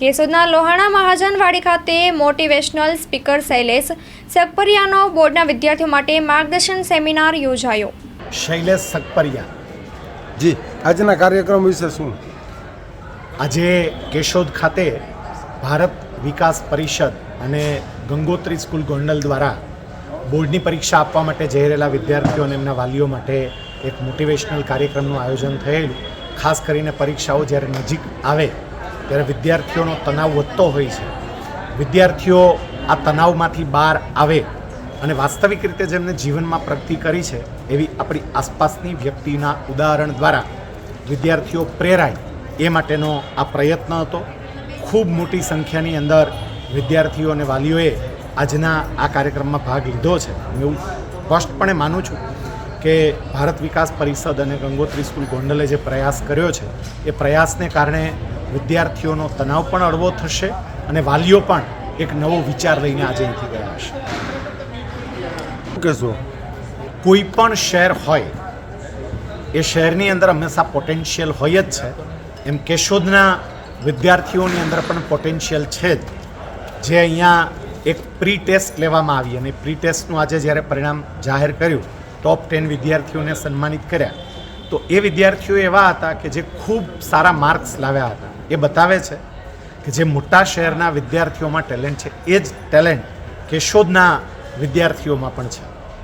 કેશોદના લોહાણા મહાજનવાડી ખાતે motivational speaker Shailesh સકપરિયાનો બોર્ડના વિદ્યાર્થીઓ માટે માર્ગદર્શન સેમિનાર યોજાયો. શૈલેષ સકપરિયા. જી, આજના કાર્યક્રમ વિશે શું? આજે કેશોદ ખાતે ભારત વિકાસ પરિષદ અને ગંગોત્રી સ્કૂલ ગોંડલ દ્વારા બોર્ડની પરીક્ષા આપવા માટે જઈ રહેલા વિદ્યાર્થીઓ અને એમના વાલીઓ માટે એક મોટિવેશનલ કાર્યક્રમનું આયોજન થયેલું. ખાસ કરીને પરીક્ષાઓ જ્યારે નજીક આવે ત્યારે વિદ્યાર્થીઓનો તણાવ વધતો હોય છે. વિદ્યાર્થીઓ આ તણાવમાંથી બહાર આવે અને વાસ્તવિક રીતે જેમને જીવનમાં પ્રગતિ કરી છે, એવી આપણી આસપાસની વ્યક્તિના ઉદાહરણ દ્વારા વિદ્યાર્થીઓ પ્રેરાય એ માટેનો આ પ્રયત્ન હતો. ખૂબ મોટી સંખ્યાની અંદર વિદ્યાર્થીઓ અને વાલીઓએ આજના આ કાર્યક્રમમાં ભાગ લીધો છે. હું એવું સ્પષ્ટપણે માનું છું કે ભારત વિકાસ પરિષદ અને ગંગોત્રી સ્કૂલ ગોંડલે જે પ્રયાસ કર્યો છે એ પ્રયાસને કારણે વિદ્યાર્થીઓનો તણાવ પણ હળવો થશે અને વાલીઓ પણ એક નવો વિચાર લઈને આજે અહીંથી ગયા હશે. કહેશો કોઈ પણ શહેર હોય એ શહેરની અંદર હંમેશા પોટેન્શિયલ હોય જ છે. એમ કેશોદના વિદ્યાર્થીઓની અંદર પણ પોટેન્શિયલ છે જ. જે અહીંયા એક પ્રી ટેસ્ટ લેવામાં આવી અને પ્રી ટેસ્ટનું આજે જ્યારે પરિણામ જાહેર કર્યું ટોપ ટેન વિદ્યાર્થીઓને સન્માનિત કર્યા. તો એ વિદ્યાર્થીઓ એવા હતા કે જે ખૂબ સારા માર્ક્સ લાવ્યા હતા. એ બતાવે છે કે જે મોટા શહેરના વિદ્યાર્થીઓમાં ટેલેન્ટ છે, એ જ ટેલેન્ટ કેશોદના વિદ્યાર્થીઓમાં પણ છે.